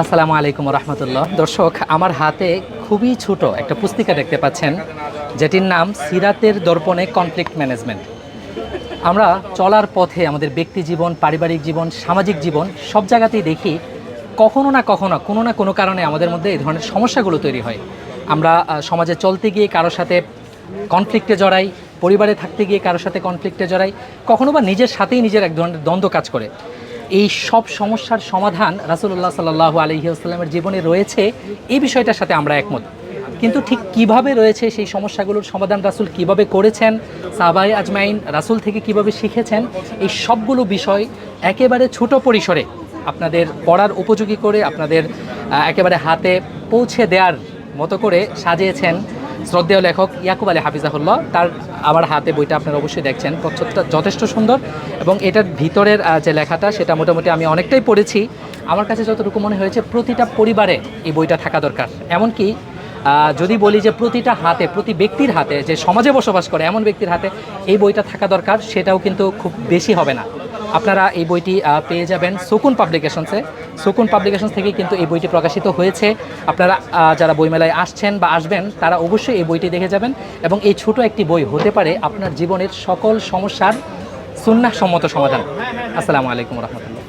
আসসালামু আলাইকুম রহমতুল্লাহ। দর্শক, আমার হাতে খুবই ছোট একটা পুস্তিকা দেখতে পাচ্ছেন, যেটির নাম সিরাতের দর্পণে কনফ্লিক্ট ম্যানেজমেন্ট আমরা চলার পথে আমাদের ব্যক্তি জীবন, পারিবারিক জীবন, সামাজিক জীবন, সব জায়গাতেই দেখি কখনো না কখনো, কোনো না কোনো কারণে আমাদের মধ্যে এই ধরনের সমস্যাগুলো তৈরি হয়। আমরা সমাজে চলতে গিয়ে কারোর সাথে কনফ্লিক্টে জড়াই, পরিবারে থাকতে গিয়ে কারোর সাথে কনফ্লিক্টে জড়াই, কখনো বা নিজের সাথেই নিজের এক ধরনের দ্বন্দ্ব কাজ করে। এই সব সমস্যার সমাধান রাসুল্লাহ সাল্লাহ আলহিউসাল্লামের জীবনে রয়েছে, এই বিষয়টার সাথে আমরা একমত। কিন্তু ঠিক কীভাবে রয়েছে সেই সমস্যাগুলোর সমাধান রাসুল কীভাবে করেছেন সাবাই আজমাইন রাসুল থেকে কীভাবে শিখেছেন, এই সবগুলো বিষয় একেবারে ছোট পরিসরে আপনাদের পড়ার উপযোগী করে আপনাদের একেবারে হাতে পৌঁছে দেওয়ার মতো করে সাজিয়েছেন। শ্রদ্ধেয় লেখক ইয়াকুব আলী হাফিজাহুল্লাহ, তার আমার হাতে বইটা আপনারা অবশ্যই দেখছেন। প্রচ্ছদটা যথেষ্ট সুন্দর এবং এটার ভিতরের যে লেখাটা, সেটা মোটামুটি আমি অনেকটাই পড়েছি। আমার কাছে যতটুকু মনে হয়েছে, প্রতিটা পরিবারে এই বইটা থাকা দরকার। এমনকি যদি বলি যে প্রতিটা হাতে, প্রতি ব্যক্তির হাতে, যে সমাজে বসবাস করে এমন ব্যক্তির হাতে এই বইটা থাকা দরকার, সেটাও কিন্তু খুব বেশি হবে না। আপনারা এই বইটি পেয়ে যাবেন সুকুন পাবলিকেশনসে। সুকুন পাবলিকেশনস থেকে কিন্তু এই বইটি প্রকাশিত হয়েছে। আপনারা যারা বইমেলায় আসছেন বা আসবেন, তারা অবশ্যই এই বইটি দেখে যাবেন এবং এই ছোট একটি বই হতে পারে আপনার জীবনের সকল সমস্যার সুন্নাহ সম্মত সমাধান। আসসালামু আলাইকুম রহমতুল্লাহ।